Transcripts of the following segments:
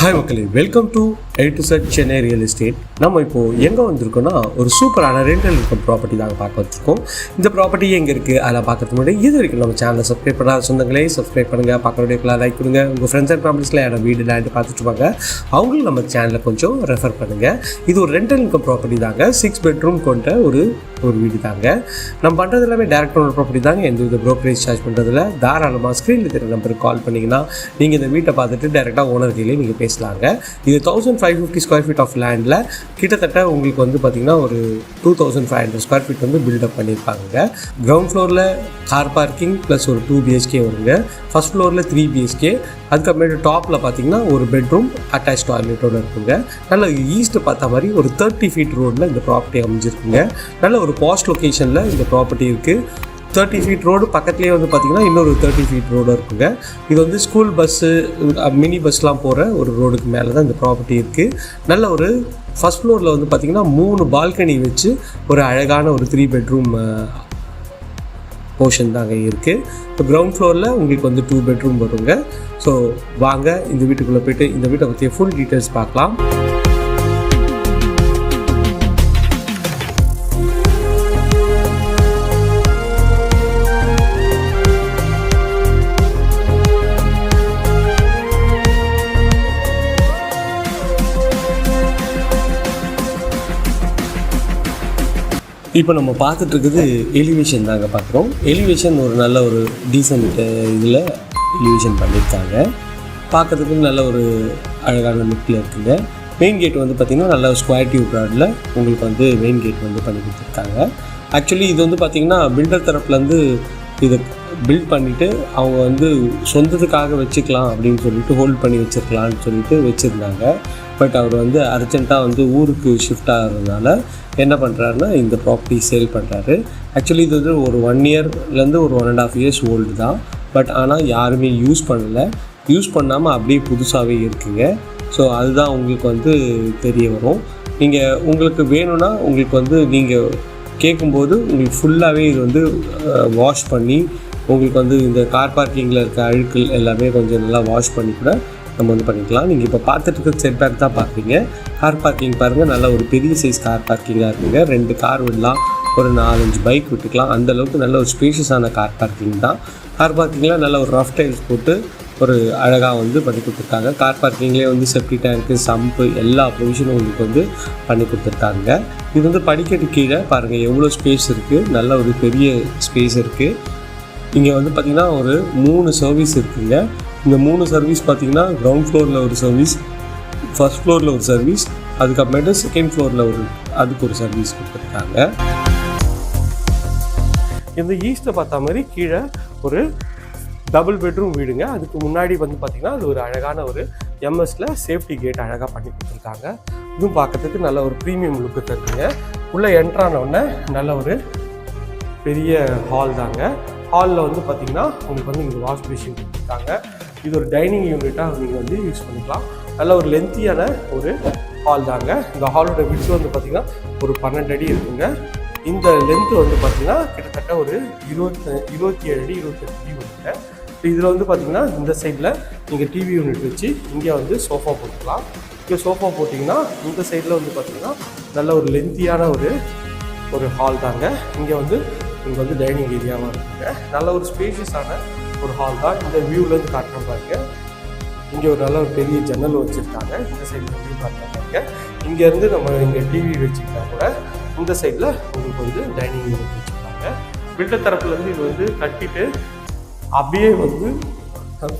Hi ಮಕ್ಕಳೇ welcome to A to Z Chennai real estate நம்ம இப்போ எங்கே வந்திருக்கோம்னா ஒரு சூப்பரான ரெண்டல் இன்கம் ப்ராப்பர்ட்டி தாங்க பார்க்க வச்சிருக்கோம் இந்த ப்ராப்பர்ட்டி எங்கே இருக்குது அதில் பார்க்கறதுக்கு முன்னாடி இது வரைக்கும் நம்ம சேனலை சப்ஸ்கிரைப் பண்ணாத சொந்தங்களே சப்ஸ்கிரைப் பண்ணுங்கள் பார்க்குற லைக் கொடுங்க. உங்கள் ஃப்ரெண்ட்ஸ் அண்ட் ஃபேமிலிஸில் யாரும் வீடு லேண்டு பார்த்துட்டு இருப்பாங்க. அவங்களும் நம்ம சேனலை கொஞ்சம் ரெஃபர் பண்ணுங்கள் இது ஒரு ரெண்டல் இன்கம் ப்ராப்பர்ட்டி தாங்க. சிக்ஸ் பெட்ரூம் கொண்ட ஒரு ஒரு வீடு தாங்க. நம்ம பண்ணுறது எல்லாமே டேரக்ட் ஓனர் ப்ராப்பர்ட்டி தாங்க. எந்த வித ப்ரோக்கரேஜ் சார்ஜ் பண்ணுறதுல தாராளமாக ஸ்க்ரீனில் தெரிய நம்பருக்கு கால் பண்ணிங்கன்னா நீங்கள் இந்த வீட்டை பார்த்துட்டு டேரெக்டாக ஓனர் கீழே நீங்கள் பேசலாங்க. இது thousand five five fifty square feet of லேண்டில் கிட்டத்தட்ட உங்களுக்கு வந்து பார்த்திங்கன்னா ஒரு two thousand five hundred square feet வந்து பில்டப் பண்ணியிருப்பாங்க கிரவுண்ட் ஃப்ளோரில் கார் பார்க்கிங் ப்ளஸ் ஒரு டூ பிஹெச்கே வருங்க. ஃபஸ்ட் ஃப்ளோரில் த்ரீ பிஹெச்கே அதுக்கப்புறமேட்டு டாப்பில் பார்த்தீங்கன்னா ஒரு பெட்ரூம் அட்டாச் டாய்லெட்டோடு இருக்குங்க. நல்ல ஈஸ்ட்டு பார்த்த மாதிரி ஒரு தேர்ட்டி ஃபீட் ரோடில் இந்த ப்ராப்பர்ட்டி அமைஞ்சிருக்குங்க. நல்ல ஒரு பாஸ்ட் லொக்கேஷனில் இந்த ப்ராப்பர்ட்டி இருக்குது தேர்ட்டி ஃபீட் ரோடு பக்கத்துலேயே வந்து பார்த்திங்கன்னா இன்னொரு தேர்ட்டி ஃபீட் ரோடு இருக்குங்க. இது வந்து ஸ்கூல் பஸ்ஸு மினி பஸ்லாம் போகிற ஒரு ரோடுக்கு மேலே தான் இந்த ப்ராப்பர்ட்டி இருக்குது நல்ல ஒரு ஃபஸ்ட் ஃப்ளோரில் வந்து பார்த்திங்கன்னா மூணு பால்கனி வச்சு ஒரு அழகான ஒரு த்ரீ பெட்ரூம் போர்ஷன் தாங்க இருக்குது இப்போ கிரவுண்ட் ஃப்ளோரில் உங்களுக்கு வந்து டூ பெட்ரூம் வருங்க. ஸோ வாங்க இந்த வீட்டுக்குள்ளே போய்ட்டு இந்த வீட்டை பற்றிய ஃபுல் டீட்டெயில்ஸ் பார்க்கலாம். இப்போ நம்ம பார்த்துட்டு இருக்குது எலிவேஷன் தாங்க பார்க்குறோம். எலிவேஷன் ஒரு நல்ல ஒரு டீசென்ட் இதில் எலிவேஷன் பண்ணியிருக்காங்க. பார்க்கறதுக்கு நல்ல ஒரு அழகான லுக்கில் இருக்குங்க. மெயின் கேட் வந்து பார்த்திங்கன்னா நல்ல ஸ்கொயர் டியூப் ராடில் உங்களுக்கு வந்து மெயின் கேட் வந்து பண்ணி கொடுத்துருக்காங்க. ஆக்சுவலி இது வந்து பார்த்திங்கன்னா பில்டர் தரப்புலேருந்து இதை பில்ட் பண்ணிவிட்டு அவங்க வந்து சொந்தத்துக்காக வச்சுக்கலாம் அப்படின்னு சொல்லிட்டு ஹோல்ட் பண்ணி வச்சுருக்கலான்னு சொல்லிட்டு வச்சுருந்தாங்க. பட் அவர் வந்து அர்ஜென்ட்டாக வந்து ஊருக்கு ஷிஃப்ட் ஆகிறதுனால என்ன பண்ணுறாருன்னா இந்த ப்ராப்பர்ட்டி சேல் பண்ணுறாரு ஆக்சுவலி இது வந்து ஒரு ஒன் இயர்லேருந்து ஒரு one and half years old தான். பட் ஆனால் யாருமே யூஸ் பண்ணலை. யூஸ் பண்ணாமல் அப்படியே புதுசாகவே இருக்குங்க. ஸோ அதுதான் உங்களுக்கு வந்து தெரிய வரும். நீங்கள் உங்களுக்கு வேணும்னா உங்களுக்கு வந்து நீங்கள் கேட்கும்போது உங்களுக்கு ஃபுல்லாகவே இது வந்து வாஷ் பண்ணி உங்களுக்கு வந்து இந்த கார் பார்க்கிங்கில் இருக்க அழுக்கள் எல்லாமே கொஞ்சம் நல்லா வாஷ் பண்ணி கூட நம்ம வந்து பண்ணிக்கலாம். நீங்கள் இப்போ பார்த்துட்டு இருக்க செட் பேக் தான் பார்க்குறீங்க கார் பார்க்கிங் பாருங்கள் நல்ல ஒரு பெரிய சைஸ் கார் பார்க்கிங்காக இருக்குங்க. ரெண்டு கார் விடலாம். ஒரு நாலஞ்சு பைக் விட்டுக்கலாம். அந்த அளவுக்கு நல்ல ஒரு ஸ்பேஷியஸான கார் பார்க்கிங் தான். கார் பார்க்கிங்கில் நல்ல ஒரு ரஃப் டைல்ஸ் போட்டு ஒரு அழகாக வந்து பண்ணி கொடுத்துருக்காங்க. கார் பார்க்கிங்லேயே வந்து செப்டி டேங்க்கு சம்பு எல்லா ப்ரொவிஷனும் உங்களுக்கு வந்து பண்ணி கொடுத்துருக்காங்க. இது வந்து படிக்கட்டு கீழே பாருங்கள் எவ்வளோ ஸ்பேஸ் இருக்குது நல்ல ஒரு பெரிய ஸ்பேஸ் இருக்குது இங்கே வந்து பார்த்திங்கன்னா ஒரு மூணு சர்வீஸ் இருக்குங்க. இந்த மூணு சர்வீஸ் பார்த்தீங்கன்னா கிரவுண்ட் ஃப்ளோரில் ஒரு சர்வீஸ் ஃபர்ஸ்ட் ஃப்ளோரில் ஒரு சர்வீஸ் அதுக்கப்புறமேட்டு செகண்ட் ஃப்ளோரில் ஒரு அதுக்கு ஒரு சர்வீஸ் கொடுத்துருக்காங்க. இந்த ஈஸ்ட்டை பார்த்தா மாதிரி கீழே ஒரு டபுள் பெட்ரூம் வீடுங்க. அதுக்கு முன்னாடி வந்து பார்த்திங்கன்னா அது ஒரு அழகான ஒரு எம்எஸ்ல சேஃப்டி கேட் அழகாக பண்ணி கொடுத்துருக்காங்க. இதுவும் பார்க்கறதுக்கு நல்ல ஒரு ப்ரீமியம் லுக்கு தருதுங்க. உள்ளே என்ட்ரான உடனே நல்ல ஒரு பெரிய ஹால் தாங்க. ஹாலில் வந்து பார்த்திங்கன்னா உங்களுக்கு வந்து இங்கே வாஷ் மிஷின் கொடுத்துருக்காங்க. இது ஒரு டைனிங் யூனிட்டாக நீங்கள் வந்து யூஸ் பண்ணிக்கலாம். நல்ல ஒரு லென்த்தியான ஒரு ஹால் தாங்க. இந்த ஹாலோட விட்ஸ் வந்து பார்த்திங்கன்னா ஒரு பன்னெண்டு அடி இருக்குங்க. இந்த லென்த்து வந்து பார்த்திங்கன்னா கிட்டத்தட்ட ஒரு இருபத்தி இருபத்தி ஏழு அடி இருபத்தெட்டு அடி வருங்க இதில் வந்து பார்த்திங்கன்னா இந்த சைடில் நீங்கள் டிவி யூனிட் வச்சு இங்கே வந்து சோஃபா போட்டுக்கலாம். இங்கே சோஃபா போட்டிங்கன்னா இந்த சைடில் வந்து பார்த்திங்கன்னா நல்ல ஒரு லென்த்தியான ஒரு ஒரு ஹால் தாங்க. இங்கே வந்து இங்கே வந்து டைனிங் ஏரியாவாக இருக்குங்க. நல்ல ஒரு ஸ்பேஷியஸான ஒரு ஹால் தான். இந்த வியூவில் காட்டுற பாருங்க. இங்கே ஒரு நல்ல ஒரு பெரிய ஜன்னல் வச்சுருக்காங்க. இந்த சைடில் வியூ காட்டுற இங்கேருந்து நம்ம இங்கே டிவி வச்சுக்கிட்டா கூட இந்த சைடில் உங்களுக்கு வந்து டைனிங் யூனிட் வச்சுருக்காங்க பில்டர் தரப்புலேருந்து இது வந்து கட்டிட்டு அப்படியே வந்து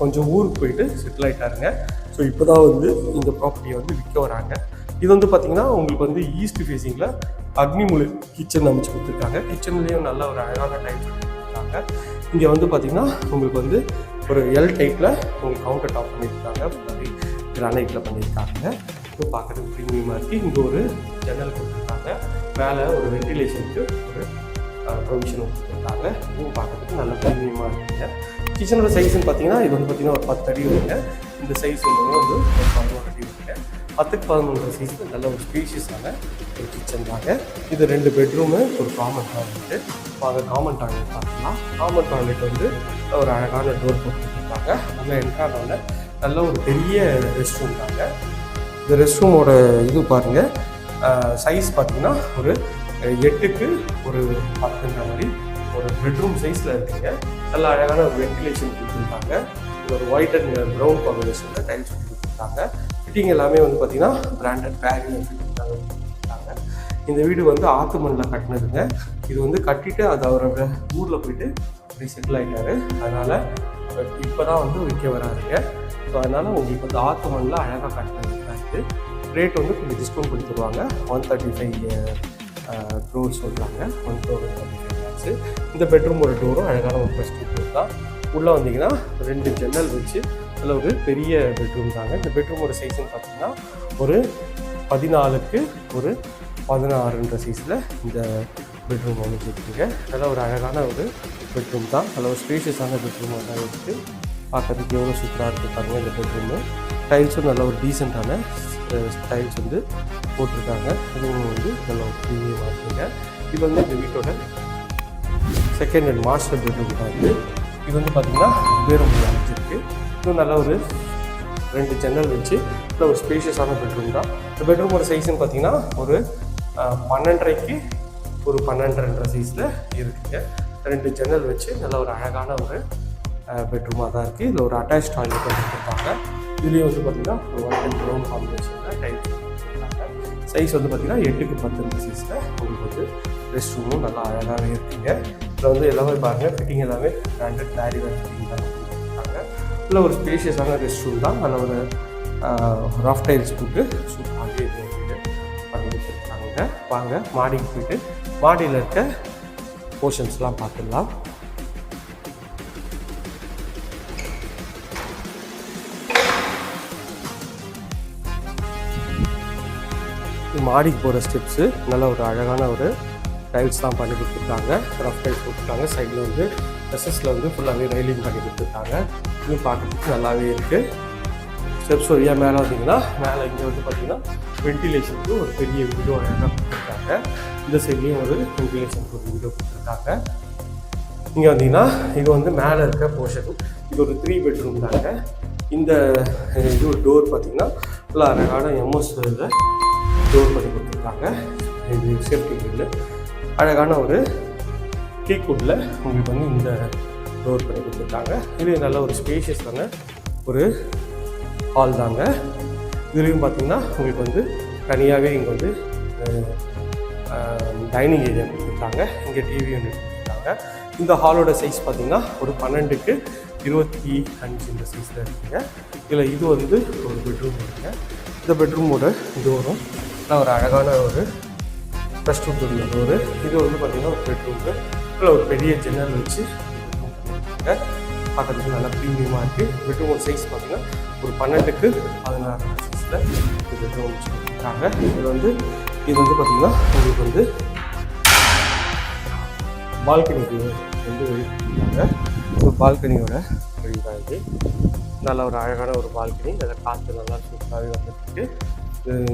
கொஞ்சம் ஊருக்கு போயிட்டு செட்டில் ஆகிட்டாருங்க ஸோ இப்போ தான் வந்து இந்த ப்ராப்பர்ட்டியை வந்து விற்க வராங்க. இது வந்து பார்த்தீங்கன்னா உங்களுக்கு வந்து ஈஸ்ட் ஃபேஸிங்கில் அக்னிமுழு கிச்சன் அமைச்சு கொடுத்துருக்காங்க. கிச்சன்லேயும் நல்ல ஒரு அழகான டைப் கொடுத்துருக்காங்க இங்கே வந்து பார்த்தீங்கன்னா உங்களுக்கு வந்து ஒரு எல் டைப்பில் உங்களுக்கு கவுண்டர் டாப் பண்ணியிருக்காங்க. முன்னாடி கிரானைட்டில் பண்ணியிருக்காங்க. இப்போ பார்க்குறதுக்கு ப்ரீமியமாக இருக்குது இங்கே ஒரு ஜன்னல் கொடுத்துருக்காங்க. மேலே ஒரு வென்டிலேஷனுக்கு ஒரு ப்ரொவிஷன் கொடுத்துருக்காங்க. இதுவும் பார்க்குறதுக்கு நல்ல ப்ரீமியமாக இருக்குங்க. கிச்சனோட சைஸ்ன்னு பார்த்தீங்கன்னா இது வந்து பார்த்தீங்கன்னா ஒரு பத்து அடி வருங்க இந்த சைஸ் வந்து வந்து ஒரு பதினோரு அடி வருங்க பத்துக்கு பதினொன்று சைஸ் நல்ல ஒரு ஸ்பீஷியஸான ஒரு கிச்சன் தாங்க இது ரெண்டு பெட்ரூமு ஒரு காமன் டாய்லெட்டு அதை காமன் டாய்லெட் பார்க்கலாம் காமன் டாய்லெட் வந்து ஒரு அழகான டோர் போட்டுருக்காங்க கொடுத்துருக்காங்க உள்ள என்ட்ரானோட நல்ல ஒரு பெரிய ரெஸ்ட் ரூம் தாங்க. இந்த ரெஸ்ட் ரூமோட இது பாருங்கள் சைஸ் பார்த்தீங்கன்னா ஒரு எட்டுக்கு ஒரு பத்துன்ற மாதிரி ஒரு பெட்ரூம் சைஸில் இருக்குங்க. நல்ல அழகான ஒரு வென்டிலேஷன் கொடுத்துருக்காங்க ஒரு ஒயிட் அண்ட் ப்ரௌன் காம்பினேஷனில் டைல்ஸ் கொடுத்துருக்காங்க. ஃபிட்டிங் எல்லாமே வந்து பார்த்தீங்கன்னா பிராண்டட் பேரிங் ஃபிட்டிங் கொடுத்துருக்காங்க. இந்த வீடு வந்து ஆத்து மண்ணில் கட்டினதுங்க. இது வந்து கட்டிட்டு அது அவரோட ஊரில் போயிட்டு அப்படி செட்டில் ஆகிட்டாரு அதனால் இப்போ தான் வந்து விற்க வராருங்க. ஸோ அதனால் உங்களுக்கு வந்து ஆத்து மண்ணில் அழகாக கட்டினது தான் இது. ரேட் வந்து கொஞ்சம் டிஸ்கவுண்ட் பண்ணி தருவாங்க. ஒன் தேர்ட்டி ஃபைவ் க்ரோர் சொல்கிறாங்க one crore thirty five lakhs இந்த பெட்ரூமோட டோரும் அழகான ஒரு ஃபஸ்ட் டோர் தான். உள்ளே வந்தீங்கன்னா ரெண்டு ஜன்னல் வச்சு அதில் ஒரு பெரிய பெட்ரூம் தாங்க. இந்த பெட்ரூமோட சைஸ்ன்னு பார்த்தீங்கன்னா ஒரு பதினாலுக்கு ஒரு பதினாறுன்ற சைஸில் இந்த பெட்ரூம் அமைச்சிருக்குங்க நல்ல ஒரு அழகான ஒரு பெட்ரூம் தான். நல்ல ஒரு ஸ்பேஷியஸான பெட்ரூமாக தான் இருக்குது பார்க்குறதுக்கு எவ்வளோ சூப்பராக இருக்குது பாருங்கள் இந்த பெட்ரூமு டைல்ஸும் நல்ல ஒரு டீசெண்டான டைல்ஸ் வந்து போட்டிருக்காங்க. இதுவும் வந்து நல்ல ஒரு ப்ரீமியமாக இருக்குங்க. இது வந்து இந்த வீட்டோட செகண்ட் அண்ட் மாஸ்டர் பெட்ரூம் தான் இது இது வந்து பார்த்திங்கன்னா வேறும் அமைச்சிருக்கு இதுவும் நல்ல ஒரு ரெண்டு ஜன்னல் வச்சு நல்ல ஒரு ஸ்பேஷியஸான பெட்ரூம் தான். இந்த பெட்ரூமோட சைஸ்ன்னு பார்த்தீங்கன்னா ஒரு பன்னெண்டரைக்கு ஒரு பன்னெண்டரைன்ற சைஸில் இருக்குங்க. ரெண்டு ஜன்னல் வச்சு நல்ல ஒரு அழகான ஒரு பெட்ரூமாக தான் இருக்குது இதில் ஒரு அட்டாச் டாய்லெட் வந்து கொடுப்பாங்க இதுலேயும் வந்து பார்த்திங்கன்னா ஒரு ஒன் அண்ட் ப்ரௌன் காம்பினேஷனில் டைல்ஸ் சைஸ் வந்து பார்த்திங்கன்னா எட்டுக்கு பத்து சைஸில் உங்களுக்கு வந்து ரெஸ்ட் ரூமும் நல்லா அழகாகவே இருக்குங்க. இதில் வந்து எல்லாமே பாருங்கள் ஃபிட்டிங் எல்லாமே பிராண்டட் கேரி வேர் ஃபிட்டிங் தான் கொடுத்துருக்காங்க ஒரு ஸ்பேஷியஸான ரெஸ்ட் ரூம் தான். அதில் ஒரு ரஃப் டைல்ஸ் போட்டு சூப்பராகவே இருக்குது வாங்க மாடிக்கு போயிட்டு மாடியில் இருக்க போர்ஷன்ஸ்லாம் பார்த்துடலாம். மாடிக்கு போகிற ஸ்டெப்ஸு நல்ல ஒரு அழகான ஒரு டைல்ஸ் தான் பண்ணி கொடுத்துருக்காங்க. ரஃப் டைல்ஸ் கொடுத்துருக்காங்க சைடில் வந்து ட்ரெஸ்ஸஸில் வந்து ஃபுல்லாகவே ரெயிலிங் பண்ணி கொடுத்துருக்காங்க. இது பார்க்குறதுக்கு நல்லாவே இருக்குது ஸ்டெப்ஸ் வழியாக மேலே வந்தீங்கன்னா மேலே இங்கே வந்து பார்த்தீங்கன்னா வென்டிலேஷனுக்கு ஒரு பெரிய விண்டோ அழகாக கொடுத்துருக்காங்க. இந்த சைட்லேயும் ஒரு வென்டிலேஷனுக்கு ஒரு விண்டோ கொடுத்துருக்காங்க. இங்கே வந்தீங்கன்னா இது வந்து மேலே இருக்க போர்ஷன் இது ஒரு த்ரீ பெட்ரூம் தாங்க. இந்த இது ஒரு டோர் பார்த்தீங்கன்னா நல்லா அழகான எம்எஸ் டோர் பண்ணி கொடுத்துருக்காங்க. இது சேஃப்டி கிரில் அழகான ஒரு கீக்குட்டில் உங்களுக்கு வந்து இந்த டோர் பண்ணி கொடுத்துருக்காங்க. இது நல்ல ஒரு ஸ்பேஷியஸான ஒரு ஹால் தாங்க. இதுலேயும் பார்த்திங்கன்னா உங்களுக்கு வந்து தனியாகவே இங்கே வந்து டைனிங் ஏரியா கொடுத்துருக்காங்க. இங்கே டிவி ஒன்று கொடுத்துருக்காங்க. இந்த ஹாலோட சைஸ் பார்த்திங்கன்னா ஒரு பன்னெண்டுக்கு இருபத்தி அஞ்சு இந்த சைஸில் இருக்குங்க. இதில் இது வந்து ஒரு பெட்ரூம் இருக்குங்க. இந்த பெட்ரூமோட டோரும் நான் ஒரு அழகான ஒரு ரெஸ்ட் ரூம் உள்ள டோரு இது வந்து பார்த்திங்கன்னா ஒரு பெட்ரூமு இல்லை ஒரு பெரிய ஜன்னல் வச்சு பார்க்குறதுக்கு பார்க்கறதுக்கு நல்லா ப்ரீமியமாக இருக்குது பெட்ரூமோட சைஸ் பார்த்தீங்கன்னா ஒரு பன்னெண்டுக்கு பதினாறு சைஸில் இது வச்சுருக்காங்க இது வந்து இது வந்து பார்த்தீங்கன்னா உங்களுக்கு வந்து பால்கனிக்கு வந்து வெளியிருக்காங்க ஸோ பால்கனியோட வழி தான் இது. நல்ல ஒரு அழகான ஒரு பால்கனி. அதில் காற்று நல்லா சூப்பராகவே வந்துருக்கு.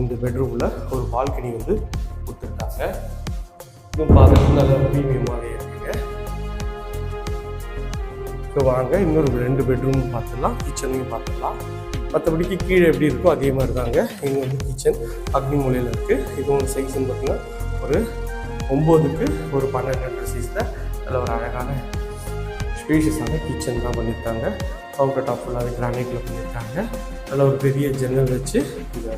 இந்த பெட்ரூமில் ஒரு பால்கனி வந்து கொடுத்துருக்காங்க. இன்னும் பார்க்கறதுக்கு நல்ல ப்ரீமியமாகவே இருக்குங்க. ஸோ வாங்க இன்னொரு ரெண்டு பெட்ரூம் பார்த்துடலாம் கிச்சனையும் பார்த்துடலாம். மற்றபடிக்கு கீழே எப்படி இருக்கோ அதே மாதிரி தாங்க இங்கே வந்து கிச்சன் அக்னி மூலையில் இருக்குது இதுவும் சைஸ்ன்னு பார்த்தீங்கன்னா ஒரு ஒம்போதுக்கு ஒரு பன்னெண்டு சைஸில் நல்ல ஒரு அழகான ஸ்பேஷியஸான கிச்சன் தான் பண்ணியிருக்காங்க. கவுண்டர் டாப் ஃபுல்லாகவே கிரானைட்டில் பண்ணியிருக்காங்க. நல்ல ஒரு பெரிய ஜன்னல் வச்சு இந்த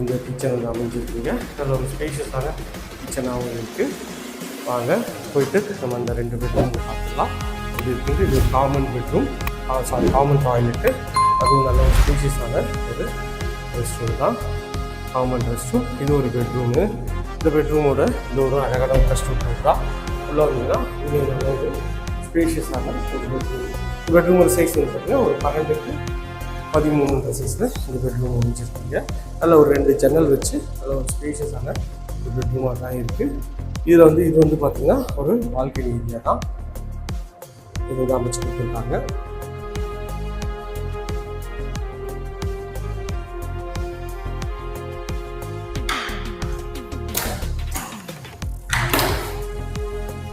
இந்த கிச்சன் வந்து அமைஞ்சிருக்குங்க. நல்ல ஒரு ஸ்பேஷியஸான கிச்சனாகவும் இருக்குது வாங்க போயிட்டு நம்ம அந்த ரெண்டு பெட்ரூம் பார்த்துக்கலாம் இது இருக்குது இது common bedroom sorry common toilet அதுவும் நல்ல ஒரு ஸ்பீஷியஸான ஒரு ரெஸ்ட் ரூம் தான். காமன் ரெஸ்ட் ரூம் இது ஒரு பெட்ரூமு இந்த பெட்ரூமோட டோரும் அழகான ஒரு ரெஸ்ட் ரூம் தான். உள்ள வந்தீங்கன்னா இது நல்ல ஒரு ஸ்பேஷியஸான ஒரு பெட்ரூம் பெட்ரூமோட சைஸ் வந்து பார்த்தீங்கன்னா ஒரு பன்னெண்டுக்கு பதிமூணுன்ற சைஸில் இந்த பெட்ரூம் முடிஞ்சிருக்கீங்க நல்ல ஒரு ரெண்டு ஜன்னல் வச்சு நல்ல ஒரு ஸ்பேஷியஸான ஒரு பெட்ரூமாக தான் இருக்குது இதில் வந்து இது வந்து பார்த்திங்கன்னா ஒரு பால்கனி ஏரியா தான். இதுதான் அமைச்சு கொடுத்துருக்காங்க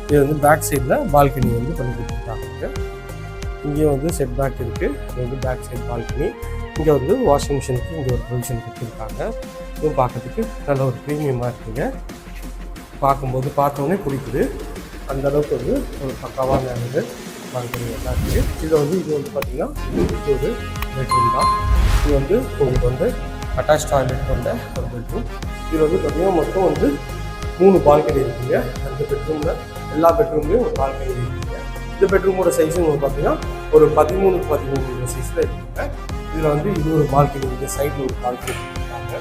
இது வந்து பேக் சைடில் பால்கனி வந்து பண்ணி கொடுத்துருக்காங்க இங்கேயும் வந்து செட் பேக் இருக்குது இது வந்து பேக் சைடு பால்கனி இங்கே வந்து வாஷிங் மிஷினுக்கு இங்கே ஒரு ப்ரொவிஷன் கொடுத்துருக்காங்க. இதுவும் பார்க்கறதுக்கு நல்ல ஒரு ப்ரீமியமாக இருக்குங்க. பார்க்கும்போது பார்த்தோன்னே பிடிக்குது அந்த அளவுக்கு வந்து ஒரு பக்காவான வந்து பால்கனி எல்லாம் இருக்குது இதில் வந்து இது வந்து பார்த்திங்கன்னா இது ஒரு பெட்ரூம் தான். இது வந்து உங்களுக்கு வந்து அட்டாச் டாய்லெட் கொண்ட ஒரு பெட்ரூம் இது வந்து பார்த்திங்கன்னா மொத்தம் வந்து மூணு பால்கனி இருக்குங்க. அந்த பெட்ரூமில் எல்லா பெட்ரூம்லேயும் ஒரு பால்கனி இருக்குங்க. இந்த பெட்ரூமோட சைஸும் வந்து பார்த்தீங்கன்னா ஒரு பதிமூணு பதிமூணு சைஸில் இருக்குங்க. இதில் வந்து இது ஒரு பால்கனி இருக்குது சைடில் ஒரு பால்கனி இருக்காங்க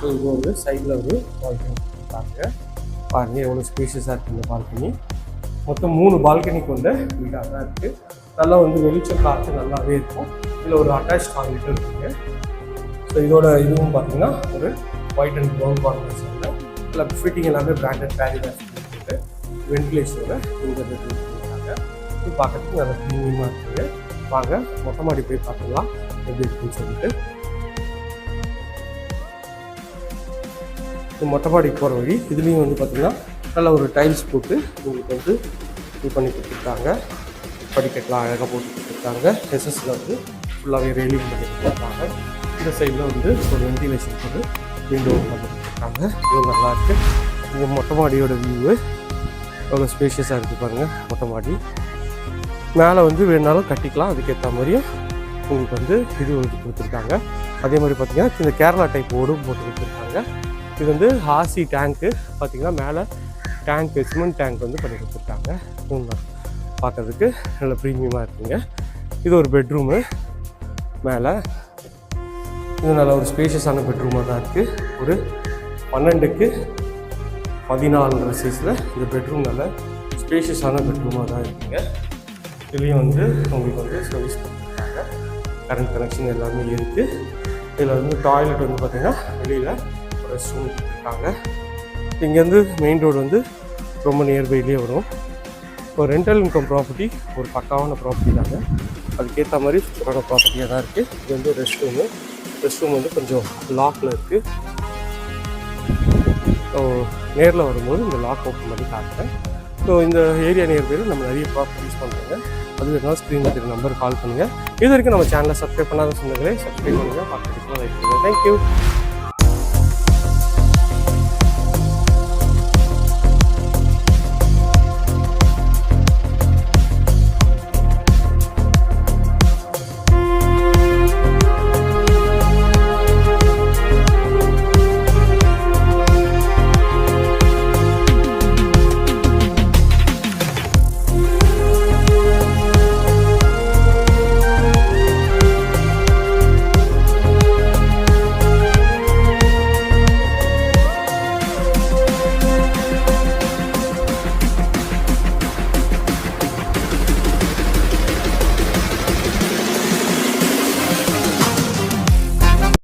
ஸோ இது வந்து சைடில் ஒரு பால்கனி இருக்காங்க பாருங்கள் எவ்வளோ ஸ்பேஷியஸாக இருக்குது இந்த பால்கனி மொத்தம் மூணு பால்கனி கொண்ட வீடாக தான் இருக்குது நல்லா வந்து வெளிச்சம் காற்று நல்லாவே இருக்கும். இதில் ஒரு அட்டாச் டாய்லெட் இருக்குங்க ஸோ இதோட இதுவும் பார்த்தீங்கன்னா ஒரு ஒயிட் அண்ட் ப்ரௌன் காம்பினேஷனில் இல்லை ஃபிட்டிங் எல்லாமே பிராண்டட் பேரிவேஸ் இருக்குது வென்டிலேஷனோட இந்த பெட்ரூம் பண்ணியிருக்காங்க இது பார்க்கறதுக்கு நல்லா க்ளீனிங்காக இருக்குது வாங்க மொட்டை மாடி போய் பார்த்துக்கலாம். எப்படி இருக்குன்னு சொல்லிட்டு. இது மொட்டைப்பாடிக்கு போகிற வழி இதுலேயும் வந்து பார்த்திங்கன்னா நல்ல ஒரு டைல்ஸ் போட்டு உங்களுக்கு வந்து இது பண்ணி கொடுத்துருக்காங்க. படிக்கட்டெலாம் அழகாக போட்டு கொடுத்துருக்காங்க. எஸ்எஸ்சில் வந்து ஃபுல்லாகவே ரெயிலிங் பண்ணி கொடுத்துருக்காங்க. இந்த சைடில் வந்து ஒரு வெண்டிலேஷன் ஒரு விண்டோ பண்ணி கொடுத்துருக்காங்க. இது நல்லாயிருக்கு இந்த மொட்டை மாடியோட வியூவு எவ்வளோ ஸ்பேஷியஸாக இருக்குது பாருங்கள் மொட்டை மாடி மேலே வந்து வேணாலும் கட்டிக்கலாம் அதுக்கேற்ற மாதிரியும் உங்களுக்கு வந்து இது வந்து கொடுத்துருக்காங்க. அதே மாதிரி பார்த்தீங்கன்னா இந்த கேரளா டைப் ஓடும் போட்டு கொடுத்துருக்காங்க. இது வந்து ஆசி டேங்க்கு பார்த்தீங்கன்னா மேலே டேங்க்கு சிமெண்ட் டேங்க் வந்து பண்ணி கொடுத்துருக்காங்க. இதுவும் பார்க்குறதுக்கு நல்ல ப்ரீமியமாக இருக்குங்க. இது ஒரு பெட்ரூமு மேலே. இது நல்ல ஒரு ஸ்பேஷியஸான பெட்ரூமாக தான் இருக்குது ஒரு பன்னெண்டுக்கு பதினாலு சைஸில் இந்த பெட்ரூம் நல்ல ஸ்பேஷியஸான பெட்ரூமாக தான் இருக்குங்க. இதுலேயும் வந்து உங்களுக்கு வந்து சர்வீஸ் பண்ணிருக்காங்க. கரண்ட் கனெக்ஷன் எல்லாமே இருக்குது இதில் வந்து டாய்லெட் வந்து பார்த்திங்கன்னா வெளியில் ரெஸ்ட் ரூம் இங்கேருந்து மெயின் ரோடு வந்து ரொம்ப நியர்பைலேயே வரும். இப்போ ரெண்டல் இன்கம் ப்ராப்பர்ட்டி ஒரு பக்காவான ப்ராப்பர்ட்டி தாங்க. அதுக்கேற்ற மாதிரி சூப்பரான ப்ராப்பர்ட்டியாக தான் இருக்குது இது வந்து ரெஸ்ட் ரூமு ரெஸ்ட் ரூம் வந்து கொஞ்சம் லாக்கில் இருக்குது ஸோ நேரில் வரும்போது இந்த லாக் ஓப்பன் பண்ணி காட்டுறேன். ஸோ இந்த ஏரியா நியர்பையில் நம்ம நிறைய ப்ராப்பர்ட்டிஸ் பண்ணுறாங்க அது வேணாலும் ஸ்க்ரீனில் தெரிய நம்பர் கால் பண்ணுங்கள் இது வரைக்கும் நம்ம சேனலை சப்ஸ்கிரைப் பண்ணாத சொந்தங்களே சப்ஸ்கிரைப் பண்ணுங்கள் பக்கத்துக்கு லைக் பண்ணுங்கள் தேங்க்யூ